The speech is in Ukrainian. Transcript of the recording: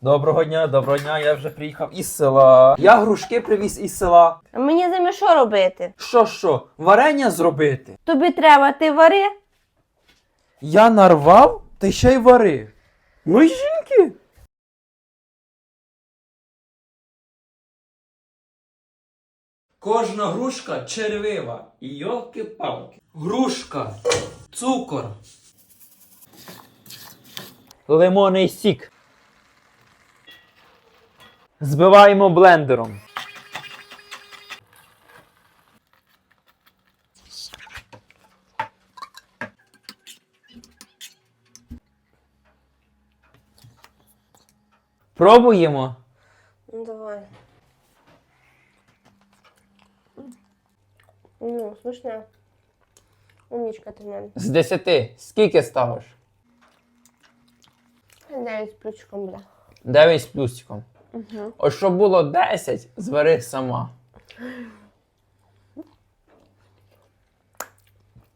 Доброго дня, доброго дня, я вже приїхав із села. Я грушки привіз із села. А мені за що робити? Що що, варення зробити? Тобі треба, ти вари. Я нарвав, та ще й варив. Ну й жінки. Кожна грушка червива. І йолки-палки. Грушка, цукор. Лимонний сік. Збиваємо блендером. Пробуємо. Ну давай. Ну, смачне. Умнічка ти в мене. З 10. Скільки ставиш? Дев'ять з плючком, бля. 9 з плюсиком. Угу. Ось що було 10, звари сама.